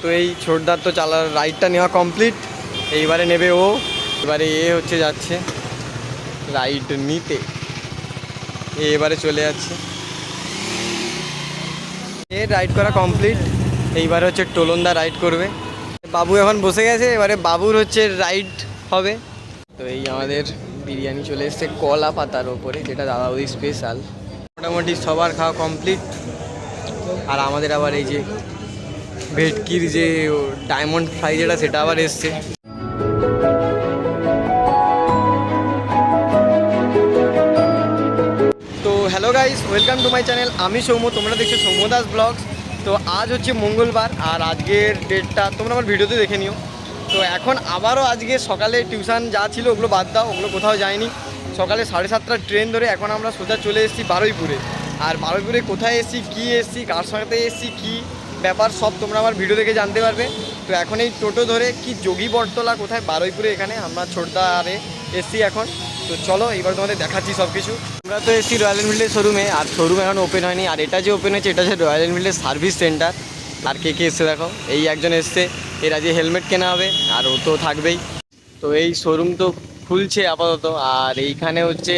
তো এই ছোটদার তো চালার রাইডটা নেওয়া কমপ্লিট এইবারে নেবে ও। এবারে এ হচ্ছে যাচ্ছে রাইড নিতে। এ এবারে চলে যাচ্ছে। এ রাইড করা কমপ্লিট এইবারে হচ্ছে টোলনদা রাইড করবে। বাবু এখন বসে গেছে, এবারে বাবুর হচ্ছে রাইড হবে। তো এই আমাদের বিরিয়ানি চলে এসছে কলা পাতার ওপরে, যেটা দাদা ওই স্পেশাল মোটামুটি সবার খাওয়া কমপ্লিট আর আমাদের আবার এই যে ভেটকির যে ডায়মন্ড ফ্রাই যেটা সেটা আবার এসছে। তো hello guys welcome to my channel আমি সৌম্য, তোমরা দেখছ সৌম্য দাস ব্লগস তো আজ হচ্ছে মঙ্গলবার, আর আজকের ডেটটা তোমরা আমার ভিডিওতে দেখে নিও। তো এখন আবারও আজকে সকালে টিউশন যা ছিল, ওগুলো বাদ দাও, ওগুলো কোথাও যায়নি। সকালে সাড়ে সাতটার ট্রেন ধরে এখন আমরা সোজা চলে এসেছি বারুইপুরে। আর বারুইপুরে কোথায় এসেছি, কী এসেছি, কার সাথে এসেছি, কী ব্যাপার, সব তোমরা আমার ভিডিও দেখে জানতে পারবে। তো এখন এই টোটো ধরে কি যোগী বটতলা কোথায়? বারুইপুরে এখানে, আমরা ছোটদা আরে এসছি এখন। তো চলো এবার তোমাদের দেখাচ্ছি সব কিছু আমরা তো এসছি রয়্যাল এনফিল্ডের শোরুমে আর শোরুম এখন ওপেন হয়নি। আর এটা যে ওপেন হয়েছে, এটা হচ্ছে রয়্যাল এনফিল্ডের সার্ভিস সেন্টার আর কে কে এসছে দেখো, এই একজন এসছে। এর আজকে হেলমেট কেনা হবে, আর ও তো থাকবেই। তো এই শোরুম তো খুলছে আপাতত, আর এইখানে হচ্ছে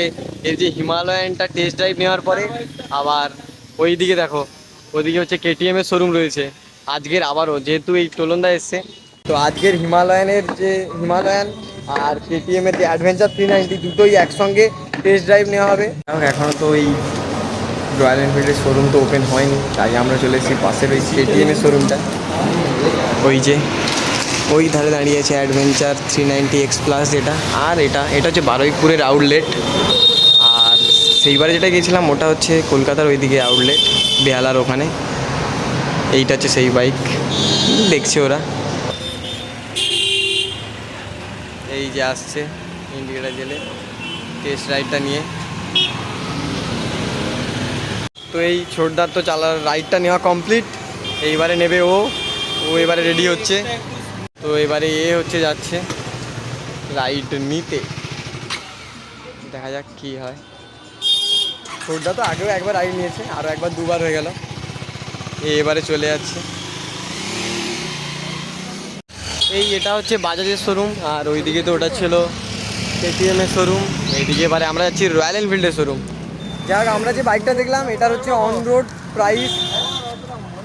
এর যে হিমালয়ানটা টেস্ট ড্রাইভ নেওয়ার পরে, আবার ওই দিকে দেখো ওদিকে হচ্ছে কেটিএম এর শোরুম রয়েছে। আজকের আবারও, যেহেতু এই টোলন্দা এসছে। তো আজকের হিমালয়ানের যে হিমালয়ান আর কেটিএম এর যে অ্যাডভেঞ্চার থ্রি নাইনটি দুটোই একসঙ্গে টেস্ট ড্রাইভ নেওয়া হবে। এখনও তো ওই রয়্যাল এনফিল্ডের শোরুম তো ওপেন হয়নি, তাই আমরা চলে এসেছি পাশের ওই কেটিএম এর শোরুমটা ওই যে, ওই ধারে দাঁড়িয়ে আছে adventure three ninety X plus যেটা আর এটা এটা হচ্ছে বারুইপুরের আউটলেট সেইবারে যেটা গিয়েছিলাম, ওটা হচ্ছে কলকাতার ওইদিকে আউটলেট বেহালার ওখানে। এইটা হচ্ছে সেই বাইক দেখছে ওরা। এই যে আসছে ইন্ডিকেটার জেলে টেস্ট রাইডটা নিয়ে। তো এই ছোটদার তো চালার রাইডটা নেওয়া কমপ্লিট এইবারে নেবে ও। ও এবারে রেডি হচ্ছে। তো এবারে এ হচ্ছে যাচ্ছে রাইড নিতে। দেখা যাক কী হয়। ছোটদা তো আগেও একবার রাইড নিয়েছে আরও একবার দুবার হয়ে গেল। এবারে চলে যাচ্ছে। এই এটা হচ্ছে বাজাজের শোরুম আর ওইদিকে তো ওটা ছিল কেটিএমের শোরুম এইদিকে এবারে আমরা যাচ্ছি রয়্যাল এনফিল্ডের শোরুম যাক, আমরা যে বাইকটা দেখলাম, এটার হচ্ছে অন রোড প্রাইস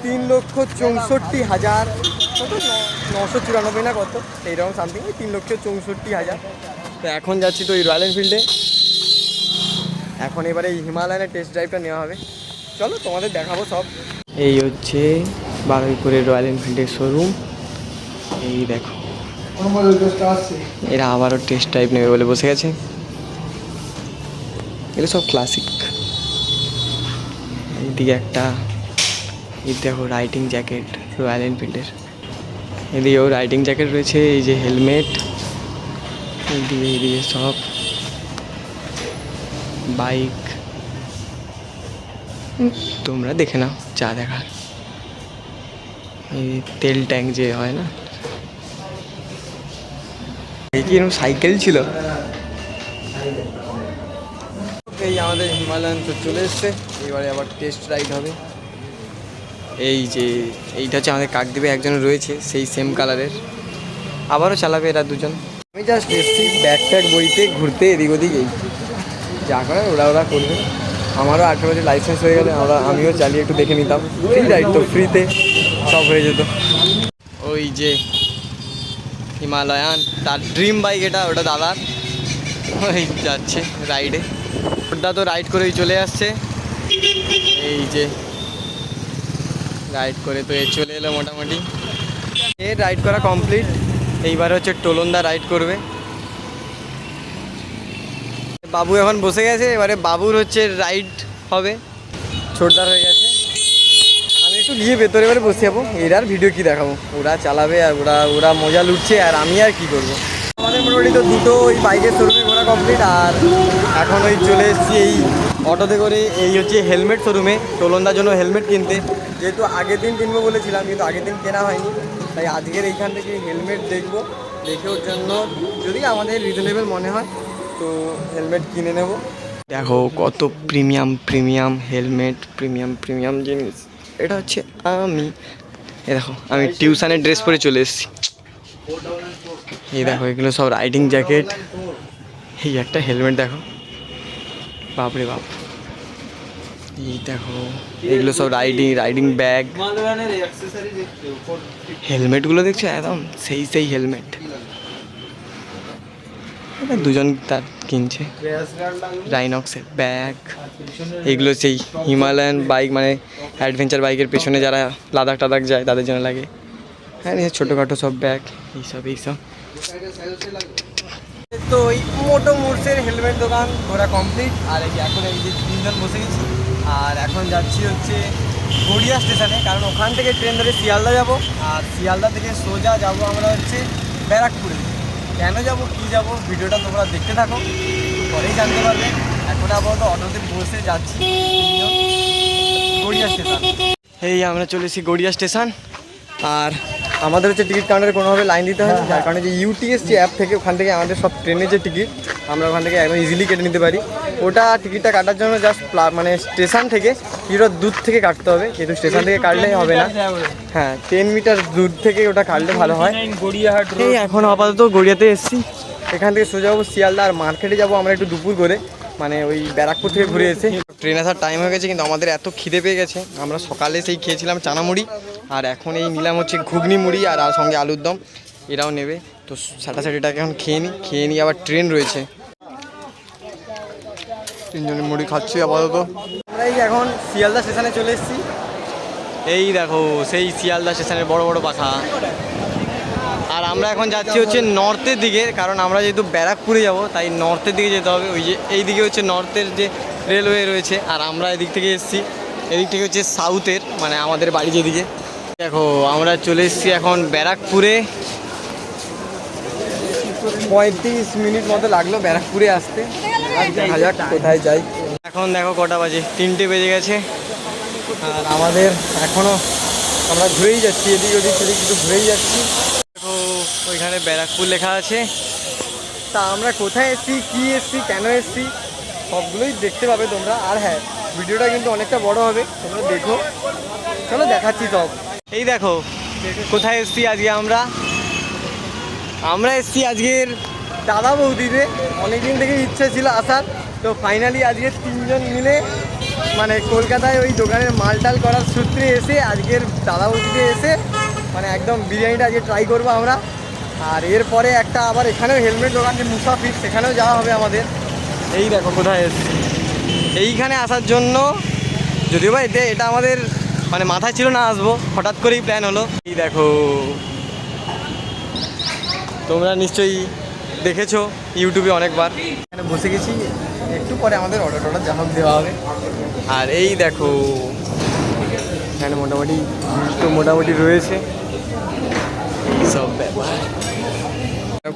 তিন লক্ষ চৌষট্টি হাজার। নশো চুরানব্বই না কত? এইরকম সামথিং ওই তিন লক্ষ চৌষট্টি হাজার। তো এখন যাচ্ছি তো এই রয়্যাল এনফিল্ডে এখন এবারে এই হিমালয়ানের টেস্ট ড্রাইভটা নেওয়া হবে। চলো তোমাদের দেখাবো সব। এই হচ্ছে বারুইপুরের রয়্যাল এনফিল্ডের শোরুম এই দেখো। এরা আবারও টেস্ট ড্রাইভ নেবে বলে বসে গেছে। এগুলো সব ক্লাসিক এইদিকে একটা, এই দেখো রাইডিং জ্যাকেট রয়্যাল এনফিল্ডের। এদিকেও রাইডিং জ্যাকেট রয়েছে, এই যে হেলমেট এইদিকে এইদিকে সব। বাইক। তোমরা দেখে নাও, যা দেখার। এই তেল ট্যাঙ্ক যে হয় না। এই এরকম সাইকেল ছিল? এই আমাদের হিমালয়ান তো চলে এসছে, এবারে আবার টেস্ট রাইড হবে। এই যে, এইটা হচ্ছে আমাদের কাকদ্বীপে একজন রয়েছে, সেই সেম কালারের আবারও চালাবে এরা দুজন। আমি জাস্ট এসছি ব্যাগ ট্যাগ বইতে, ঘুরতে, এদিক ওদিক এই। যা করে ওরা ওরা করবে। আমারও আঠেরো বছর লাইসেন্স হয়ে গেলে আমরা আমিও চালিয়ে একটু দেখে নিতাম। ফ্রি রাইড তো ফ্রিতে সব হয়ে যেত। ওই যে হিমালয়ান তার ড্রিম বাইক এটা ওটা দাদার। ওই যাচ্ছে রাইডে ওটা তো রাইড করেই চলে আসছে। এই যে রাইড করে তো এ চলে এলো মোটামুটি। এ রাইড করা কমপ্লিট এইবার হচ্ছে টোলনদা রাইড করবে। বাবু এখন বসে গেছে, এবারে বাবুর হচ্ছে রাইড হবে। ছোটদার হয়ে গেছে। আমি একটু গিয়ে ভেতরে এবারে বসে যাব, এরা আর ভিডিও কি দেখাবো? ওরা চালাবে আর ওরা ওরা মজা লুটছে, আর আমি আর কি করব? আমাদের মোটামুটি তো দুটো ওই বাইকের শোরুমে ঘোরা কমপ্লিট আর এখন ওই চলে এসেছি এই অটোতে করে এই হচ্ছে হেলমেট শোরুমে টোলন্দার জন্য হেলমেট কিনতে। যেহেতু আগের দিন কিনবো বলেছিলাম, কিন্তু আগের দিন কেনা হয়নি। তাই আজকের এইখান থেকে হেলমেট দেখব, দেখে ওর জন্য যদি আমাদের রিজনেবল মনে হয় তো হেলমেট কিনে নেব। দেখো কত premium premium helmet premium premium জিনিস। এটা হচ্ছে আমি। এ দেখো আমি টিউশনের ড্রেস পরে চলে এসেছি। এই দেখো এগুলো সব রাইডিং জ্যাকেট এই একটা হেলমেট দেখো। বাপরে বাপ। এই দেখো এগুলো সব রাইডিং রাইডিং ব্যাগ হেলমেটগুলো দেখছ একদম সেই সেই হেলমেট দুজন তার কিনছে। রাইনক্সের ব্যাগ এগুলো সেই হিমালয়ান বাইক মানে অ্যাডভেঞ্চার বাইকের পেছনে যারা লাদাখ টাদাখ যায়, তাদের জন্য লাগে। হ্যাঁ ছোটোখাটো সব ব্যাগ এইসব এইসব। তো এই মোটো মুরসের হেলমেট দোকান ঘোরা কমপ্লিট আর এই এখন এই যে তিনজন বসে গেছি, আর এখন যাচ্ছি হচ্ছে গড়িয়া স্টেশনে কারণ ওখান থেকে ট্রেন ধরে শিয়ালদা যাব, আর শিয়ালদা থেকে সোজা যাব আমরা হচ্ছে ব্যারাকপুরে। কেন যাব, কি যাব, ভিডিওটা তোমরা দেখতে থাকো পরেই জানতে পারবে। এখন আপাতত অটোতে বসে যাচ্ছি। গড়িয়া স্টেশন। এই আমরা চলেছি গড়িয়া স্টেশন, আর আমাদের হচ্ছে টিকিট কাউন্টারে কোনোভাবে লাইন দিতে হয় না, যার কারণে যে ইউটিএস যে অ্যাপ থেকে ওখান থেকে আমাদের সব ট্রেনের যে টিকিট আমরা ওখান থেকে একদম ইজিলি কেটে নিতে পারি। ওটা টিকিটটা কাটার জন্য জাস্ট মানে স্টেশন থেকে কিছুটা দূর থেকে কাটতে হবে কিন্তু স্টেশন থেকে কাটলে হবে না। হ্যাঁ টেন মিটার দূর থেকে ওটা কাটলে ভালো হয়। গড়িয়াহাট এই এখন আপাতত গড়িয়াতে এসেছি। এখান থেকে সোজা যাব শিয়ালদা আর মার্কেটে যাব আমরা একটু দুপুর করে মানে ওই ব্যারাকপুর থেকে ঘুরে এসে। ট্রেন আসার টাইম হয়ে গেছে কিন্তু আমাদের এত খিদে পেয়ে গেছে। আমরা সকালে সেই খেয়েছিলাম চানা মুড়ি আর এখন এই নিলাম হচ্ছে ঘুগনি মুড়ি আর আর সঙ্গে আলুর দম। এরাও নেবে। তো সাটাসাটিটাকে এখন খেয়ে নিই খেয়ে নিই আবার ট্রেন রয়েছে। তিনজনে মুড়ি খাচ্ছি আপাতত। আমরা এই এখন শিয়ালদা স্টেশনে চলে এসেছি। এই দেখো সেই শিয়ালদা স্টেশনের বড় বড় পাখা। আর আমরা এখন যাচ্ছি হচ্ছে নর্থের দিকে কারণ আমরা যেহেতু ব্যারাকপুরে যাব তাই নর্থের দিকে যেতে হবে। ওই যে এই দিকে হচ্ছে নর্থের যে রেলওয়ে রয়েছে আর আমরা এদিক থেকে এসেছি। এদিক থেকে হচ্ছে সাউথের মানে আমাদের বাড়ি যেদিকে। দেখো আমরা চলে এসেছি এখন ব্যারাকপুরে। পঁয়ত্রিশ মিনিট মতো লাগল ব্যারাকপুরে আসতে। দেখা যাক কোথায় যাই। এখন দেখো কটা বাজে তিনটে বেজে গেছে। আর আমাদের এখনও আমরা ঘুরেই যাচ্ছি এদিক ওদিক সেদিক একটু ঘুরেই যাচ্ছি। দেখো ওইখানে ব্যারাকপুর লেখা আছে। তা আমরা কোথায় এসছি কি এসছি কেন এসছি সবগুলোই দেখতে পাবে তোমরা। আর হ্যাঁ ভিডিওটা কিন্তু অনেকটা বড় হবে তোমরা দেখো। চলো দেখাচ্ছি সব। এই দেখো, কোথায় এসছি আজকে আমরা? আমরা এসছি আজকের দাদা বৌদিতে। অনেকদিন থেকে ইচ্ছে ছিল আসার। তো ফাইনালি আজকে তিনজন মিলে মানে কলকাতায় ওই দোকানের মালটাল করার সূত্রে এসে আজকের দাদা বৌদিতে এসে মানে একদম বিরিয়ানিটা আজকে ট্রাই করব আমরা। আর এরপরে একটা আবার এখানেও হেলমেট দোকান, যে মুসাফির, সেখানেও যাওয়া হবে আমাদের। এই দেখো কোথায় এসছি। এইখানে আসার জন্য, যদিও বা এটা আমাদের মানে মাথায় ছিল না আসব হঠাৎ করেই প্ল্যান হলো। এই দেখো তোমরা নিশ্চয়ই দেখেছ ইউটিউবে অনেকবার। এখানে বসে গেছি একটু পরে আমাদের অর্ডার টর্ডার যা দেওয়া হবে। আর এই দেখো এখানে মোটামুটি তো মোটামুটি রয়েছে। সব ব্যাপার।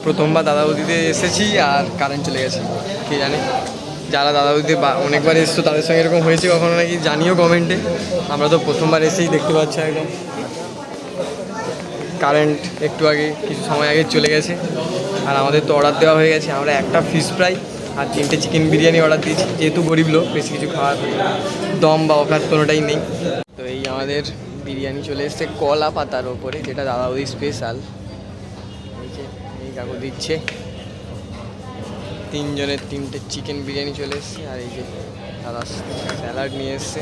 প্রথমবার দাদা বৌদিতে এসেছি আর কারেন্ট চলে গেছে কে জানে? যারা দাদা বা- অনেকবার এসছো, তাদের সঙ্গে এরকম হয়েছে কখনো নাকি? জানিও কমেন্টে আমরা তো প্রথমবার এসেই দেখতে পাচ্ছি একদম। কারেন্ট একটু আগে, কিছু সময় আগে চলে গেছে। আর আমাদের তো অর্ডার দেওয়া হয়ে গেছে। আমরা একটা ফিশ ফ্রাই আর তিনটে চিকেন বিরিয়ানি অর্ডার দিয়েছি। যেহেতু গরিব লোক, বেশি কিছু খাওয়ার দম বা অফার কোনোটাই নেই। তো এই আমাদের বিরিয়ানি চলে এসছে কলা পাতার ওপরে, যেটা দাদা ওই স্পেশাল এই যে, এই কাকু দিচ্ছে। তিনজনের তিনটে চিকেন বিরিয়ানি চলে এসছে, আর এই যে দাদা স্যালাড নিয়ে এসছে।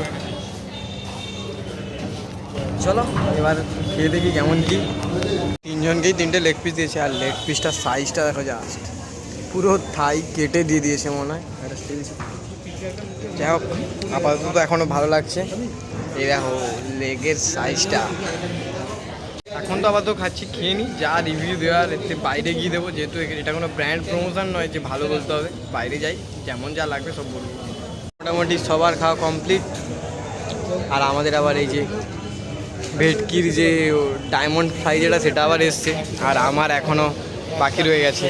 চলো, এবার খেয়ে দেখি কেমন কি। তিনজনকেই তিনটে লেগ পিস দিয়েছে, আর লেগ পিসটার সাইজটা দেখো জাস্ট পুরো থাই কেটে দিয়ে দিয়েছে মনে হয়। যাই হোক, আপাতত এখনও ভালো লাগছে। এই দেখো লেগের সাইজটা এখন তো আপাতত খাচ্ছি, খেয়ে নিই যা রিভিউ দেওয়ার, এতে বাইরে গিয়ে দেবো, যেহেতু এটা কোনো ব্র্যান্ড প্রমোশন নয়, যে ভালো বলতে হবে। বাইরে যাই, যেমন যা লাগবে সব বলব। মোটামুটি সবার খাওয়া কমপ্লিট আর আমাদের আবার এই যে ভেটকির যে ডায়মন্ড ফ্রাই যেটা, সেটা আবার এসছে। আর আমার এখনও বাকি রয়ে গেছে।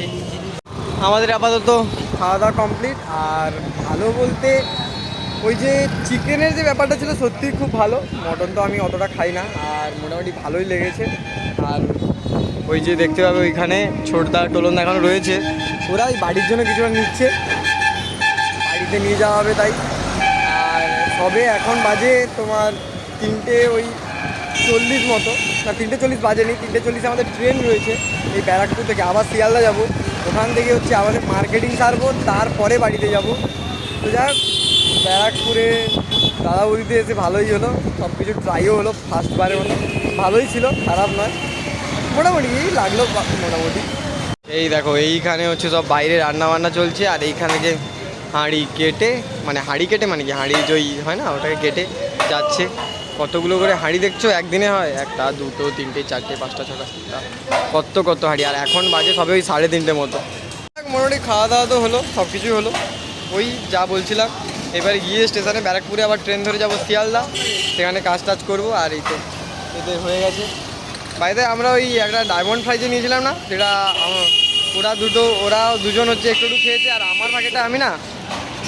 আমাদের আপাতত খাওয়া দাওয়া কমপ্লিট আর ভালো বলতে ওই যে চিকেনের যে ব্যাপারটা ছিল সত্যিই খুব ভালো। মটন তো আমি অতটা খাই না, আর মোটামুটি ভালোই লেগেছে। আর ওই যে দেখতে পাবে ওইখানে ছোটদা টোলন এখনও রয়েছে। ওরা বাড়ির জন্য কিছুটা নিচ্ছে। বাড়িতে নিয়ে যাওয়া হবে তাই। আর সবে এখন বাজে তোমার তিনটে ওই চল্লিশ মতো। না, তিনটে চল্লিশ বাজেনি, তিনটে চল্লিশে আমাদের ট্রেন রয়েছে। এই ব্যারাকপুর থেকে আবার শিয়ালদা যাব। ওখান থেকে হচ্ছে আমাদের মার্কেটিং সারবো, তারপরে বাড়িতে যাব। তো যাই ব্যারাকপুরে দাদা বৌদিতে এসে ভালোই হলো সব কিছু ট্রাইও হলো ফার্স্টবারে হলো। ভালোই ছিল খারাপ নয়। মোটামুটি এই লাগল মোটামুটি। এই দেখো এইখানে হচ্ছে সব বাইরে রান্না বান্না চলছে আর এইখানে যে হাঁড়ি কেটে মানে হাঁড়ি কেটে মানে কি হাঁড়ি জই হয় না ওটাকে কেটে যাচ্ছে। কতগুলো করে হাঁড়ি দেখছ? একদিনে হয়? একটা দুটো তিনটে চারটে পাঁচটা ছটা সাতটা। কত কত হাঁড়ি আর এখন বাজে সবে ওই সাড়ে তিনটে মতো। মোটামুটি খাওয়া দাওয়া তো হলো সব কিছুই হলো। ওই যা বলছিলাম এবারে গিয়ে স্টেশনে ব্যারাকপুরে আবার ট্রেন ধরে যাব শিয়ালদা। সেখানে কাজ টাজ করব আর এই তো। এতে হয়ে গেছে। বাইরে আমরা ওই একটা ডায়মন্ড ফ্রাই যে নিয়েছিলাম না? যেটা ওরা দুটো ওরা দুজন হচ্ছে একটু খেয়েছে আর আমার প্যাকেটটা আমি না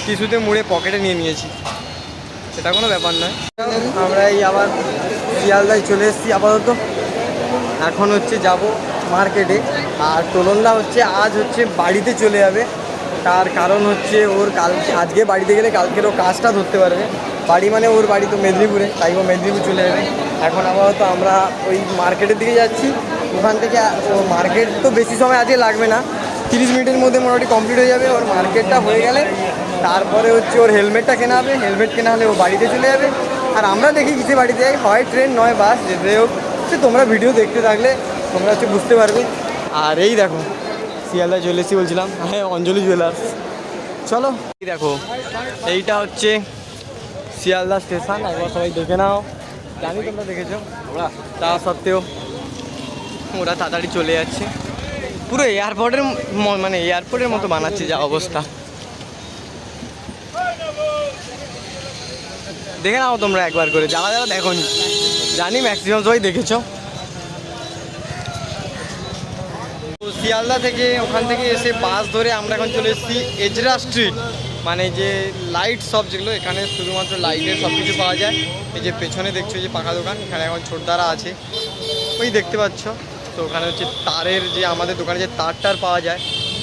কিছুতে মুড়ে পকেটে নিয়ে নিয়েছি। সেটা কোনো ব্যাপার নয়। আমরা এই আবার শিয়ালদায় চলে এসেছি আপাতত। এখন হচ্ছে যাব মার্কেটে। আর তোলনদা হচ্ছে, আজ হচ্ছে বাড়িতে চলে যাবে। তার কারণ হচ্ছে ওর কাল আজকে বাড়িতে গেলে কালকের ও কাজটা ধরতে পারবে। বাড়ি মানে ওর বাড়ি তো মেদিনীপুরে, তাই ও মেদিনীপুর চলে যাবে। এখন আপাতত আমরা ওই মার্কেটের দিকে যাচ্ছি। ওখান থেকে মার্কেট তো বেশি সময় আজকে লাগবে না। তিরিশ মিনিটের মধ্যে মোটামুটি কমপ্লিট হয়ে যাবে। ওর মার্কেটটা হয়ে গেলে তারপরে হচ্ছে ওর হেলমেটটা কেনা হবে। হেলমেট কেনা হলে ও বাড়িতে চলে যাবে। আর আমরা দেখি কিসে বাড়িতে যাই। হয় ট্রেন, নয় বাস যেতে হোক। সে তোমরা ভিডিও দেখতে থাকলে তোমরা হচ্ছে বুঝতে পারবে। আর এই দেখো শিয়ালদা এসেছি বলছিলাম। হ্যাঁ অঞ্জলি জুয়েলার্স চলো। দেখো, এইটা হচ্ছে শিয়ালদা স্টেশন একবার সবাই দেখে নাও। জানি তোমরা দেখেছ ওরা তা সত্ত্বেও ওরা তাড়াতাড়ি চলে যাচ্ছে। পুরো এয়ারপোর্টের মানে এয়ারপোর্টের মতো বানাচ্ছে যা অবস্থা। দেখে নাও তোমরা একবার করে, যারা যারা দেখো জানি ম্যাক্সিমাম সবাই দেখেছ তো শিয়ালদা থেকে ওখান থেকে এসে বাস ধরে আমরা এখন চলে এসেছি এজরা স্ট্রিট মানে যে লাইট সব যেগুলো, এখানে শুধুমাত্র লাইটের সব কিছু পাওয়া যায়। এই যে পেছনে দেখছ যে পাকা দোকান, এখানে এখন ছোটদারা আছে। ওই দেখতে পাচ্ছ। তো ওখানে হচ্ছে তারের যে আমাদের দোকানে যে তার টার পাওয়া যায়,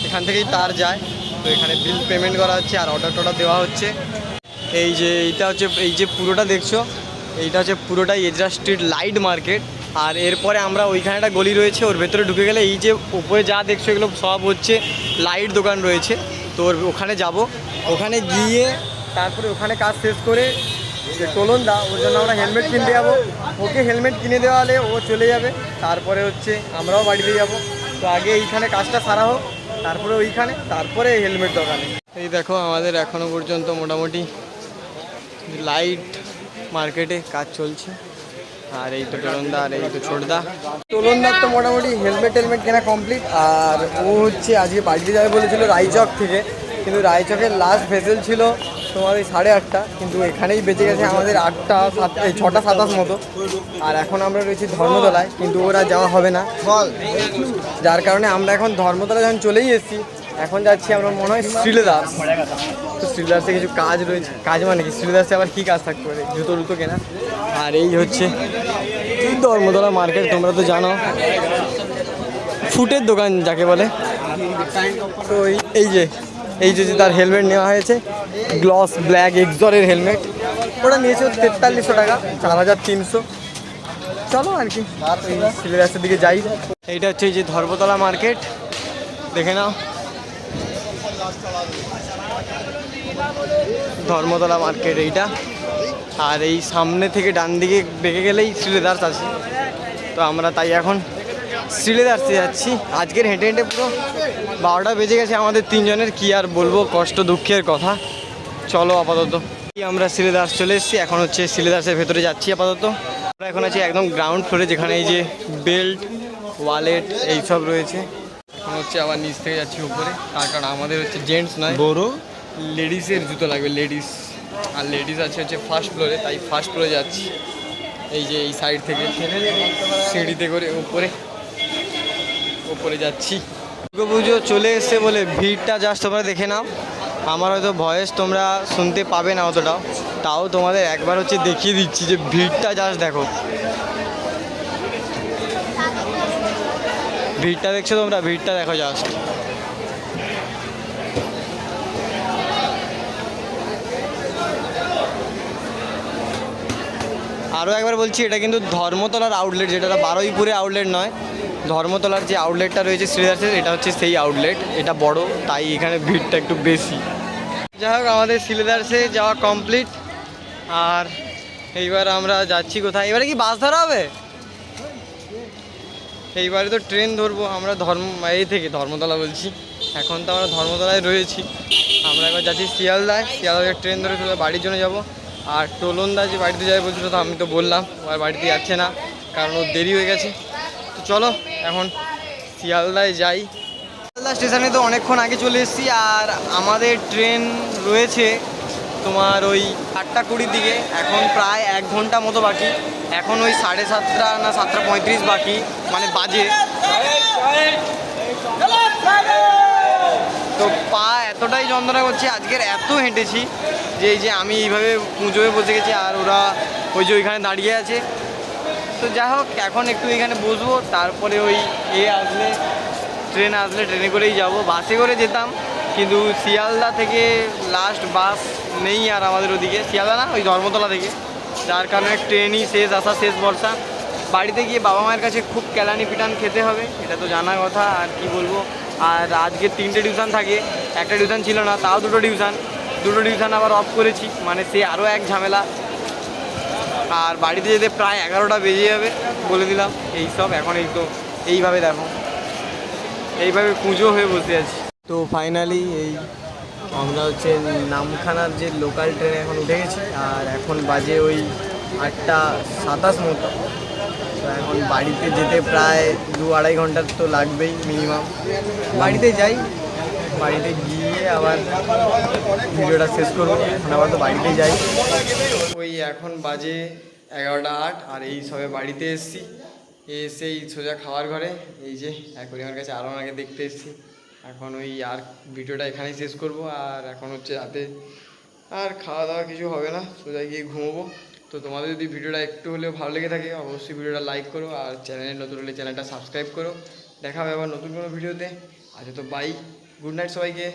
এখান থেকেই তার যায়। তো এখানে বিল পেমেন্ট করা হচ্ছে আর অর্ডার টর্ডার দেওয়া হচ্ছে। এই যে, এইটা হচ্ছে, এই যে পুরোটা দেখছ, এইটা হচ্ছে পুরোটাই এজরা স্ট্রিট লাইট মার্কেট আর এরপরে আমরা ওইখানে একটা গলি রয়েছে, ওর ভেতরে ঢুকে গেলে এই যে উপরে যা দেখছ এগুলো সব হচ্ছে লাইট দোকান রয়েছে। তো ওখানে যাব। ওখানে গিয়ে তারপরে ওখানে কাজ শেষ করে যে টোলন দা, ওর জন্য আমরা হেলমেট কিনতে যাব। ওকে হেলমেট কিনে দেওয়া হলে ও চলে যাবে। তারপরে হচ্ছে আমরাও বাড়িতে যাব। তো আগে এইখানে কাজটা সারা হোক, তারপরে ওইখানে, তারপরে হেলমেট দোকানে। এই দেখো আমাদের এখনও পর্যন্ত মোটামুটি লাইট মার্কেটে কাজ চলছে। আর এই তো টোলনদা আর এই তো ছোটদা টোলনদার তো মোটামুটি হেলমেট টেলমেট কেনা কমপ্লিট আর ও হচ্ছে আজকে বাড়িতে যাবে বলেছিল রায়চক থেকে। কিন্তু রায়চকের লাস্ট ভেসেল ছিল তোমার ওই সাড়ে আটটা, কিন্তু এখানেই বেঁচে গেছে আমাদের আটটা, সাত, এই ছটা সাতাশ মতো। আর এখন আমরা রয়েছি ধর্মতলায়, কিন্তু ওরা যাওয়া হবে না। যার কারণে আমরা এখন ধর্মতলা যখন চলেই এসেছি, এখন যাচ্ছি আমরা মনে হয় শ্রীলেদাস তো শ্রীলেদাসে কিছু কাজ রয়েছে। কাজ মানে কি? শ্রীলেদাসে আবার কী কাজ থাকতে পারে? জুতো টুতো কেনা। আর এই হচ্ছে ধর্মতলা মার্কেট, তোমরা তো জানো। ফুটের দোকান যাকে বলে। তো এই- যে, এই যে তার হেলমেট নেওয়া হয়েছে গ্লস ব্ল্যাক এক্সরের হেলমেট ওটা নিয়েছে তেতাল্লিশশো টাকা, চার হাজার তিনশো। চলো আর কি সিলেবাসের দিকে যাই। এইটা হচ্ছে এই যে ধর্মতলা মার্কেট, দেখে নাও। ধর্মতলা মার্কেট এইটা। আর এই সামনে থেকে ডান দিকে বেঁকে গেলেই শ্রীলেদার্স আছে তো আমরা তাই এখন শ্রীলেদার্সে যাচ্ছি। আজকের হেঁটে হেঁটে পুরো বারোটা বেজে গেছে আমাদের তিনজনের। কি আর বলব কষ্ট দুঃখের কথা। চলো আপাতত। আমরা সিলেদাস চলে এসেছি। এখন হচ্ছে সিলেদাসের ভেতরে যাচ্ছি আপাতত। আমরা এখন আছি একদম গ্রাউন্ড ফ্লোরে যেখানে এই যে বেল্ট ওয়ালেট এইসব রয়েছে। এখন হচ্ছে আবার নিচ থেকে যাচ্ছি উপরে। তার কারণ আমাদের হচ্ছে জেন্টস নয়। বড়। লেডিসের জুতো লাগবে লেডিস আর লেডিস আছে হচ্ছে ফার্স্ট ফ্লোরে তাই ফার্স্ট ফ্লোরে যাচ্ছি। এই যে এই সাইড থেকে। সিঁড়িতে করে উপরে। উপরে যাচ্ছি। দুর্গা পুজো চলে এসছে বলে ভিড়টা জাস্ট তোমরা দেখে নাও। আমার হয়তো ভয়েস তোমরা শুনতে পাবে না অতটাও তাও তোমাদের একবার হচ্ছে দেখিয়ে দিচ্ছি যে ভিড়টা জাস্ট দেখো। ভিড়টা দেখছ তোমরা? ভিড়টা দেখো জাস্ট আরও একবার বলছি, এটা কিন্তু ধর্মতলার আউটলেট যেটা বারুইপুরে আউটলেট নয়। ধর্মতলার যে আউটলেটটা রয়েছে শ্রীদাসের, এটা হচ্ছে সেই আউটলেট এটা বড়, তাই এখানে ভিড়টা একটু বেশি। যাই হোক, আমাদের শ্রীদাসে যাওয়া কমপ্লিট আর এইবার আমরা যাচ্ছি কোথায়? এবারে কি বাস ধরা হবে? এইবারে তো ট্রেন ধরবো, আমরা ধর্ম, এই থেকে ধর্মতলা বলছি। এখন তো আমরা ধর্মতলায় রয়েছি। আমরা এবার যাচ্ছি শিয়ালদায়। শিয়ালদায় ট্রেন ধরে বাড়ির জন্য যাব। আর টোলনদা যে বাড়িতে যাবে বলছিল তো আমি তো বললাম আর বাড়িতে যাচ্ছে না, কারণ ওর দেরি হয়ে গেছে। তো চলো, এখন শিয়ালদায় যাই। শিয়ালদা স্টেশনে তো অনেকক্ষণ আগে চলে এসেছি, আর আমাদের ট্রেন রয়েছে তোমার ওই আটটা কুড়ির দিকে, এখন প্রায় এক ঘণ্টা মতো বাকি। এখন ওই সাড়ে সাতটা না সাতটা পঁয়ত্রিশ বাকি মানে বাজে। তো পা এতটাই যন্ত্রণা করছে, আজকের এত হেঁটেছি। যে এই যে আমি এইভাবে পুজোয় বসে গেছি আর ওরা ওই যে ওইখানে দাঁড়িয়ে আছে। তো যাই হোক, এখন একটু এখানে বসবো, তারপরে ওই এ আসলে, ট্রেন আসলে ট্রেনে করেই যাব। বাসে করে যেতাম, কিন্তু শিয়ালদা থেকে লাস্ট বাস নেই আর আমাদের ওদিকে। শিয়ালদা না, ওই ধর্মতলা থেকে। যার কারণে ট্রেনই শেষ, আসা শেষ বর্ষা। বাড়িতে গিয়ে বাবা মায়ের কাছে খুব কেলানি পিটান খেতে হবে, এটা তো জানা কথা, আর কি বলব? আর আজকে তিনটে টিউশন থাকে, একটা টিউশন ছিল না, তাও দুটো টিউশন দুটো টিউশন আবার অফ করেছি মানে সে আরও এক ঝামেলা। আর বাড়িতে যেতে প্রায় এগারোটা বেজে যাবে বলে দিলাম। এই সব এখন এই তো, এইভাবে দেখো। এইভাবে পুজো হয়ে বসে আছি। তো ফাইনালি এই আমরা হচ্ছে নামখানার যে লোকাল ট্রেনে এখন উঠে গেছি, আর এখন বাজে ওই আটটা সাতাশ মতো। তো এখন বাড়িতে যেতে প্রায় দু আড়াই ঘণ্টার তো লাগবেই মিনিমাম বাড়িতে যাই, বাড়িতে গিয়ে আবার ভিডিওটা শেষ করব। এখন আবার তো বাড়িতে যাই। ওই এখন বাজে এগারোটা আট, আর এই সবে বাড়িতে এসেছি। এসে এই সোজা খাওয়ার ঘরে, এই যে অ্যাকোরিয়ামের কাছে আরও আগে দেখতে এসেছি। এখন ওই আর ভিডিওটা এখানেই শেষ করব, আর এখন হচ্ছে রাতে আর খাওয়া দাওয়া কিছু হবে না, সোজা গিয়ে ঘুমোবো। তো তোমাদের যদি ভিডিওটা একটু হলেও ভালো লেগে থাকে, অবশ্যই ভিডিওটা লাইক করো, আর চ্যানেলে নতুন হলে চ্যানেলটা সাবস্ক্রাইব করো। দেখা হবে আবার নতুন কোনো ভিডিওতে। আচ্ছা তো বাই গুড নাইট সবাইকে।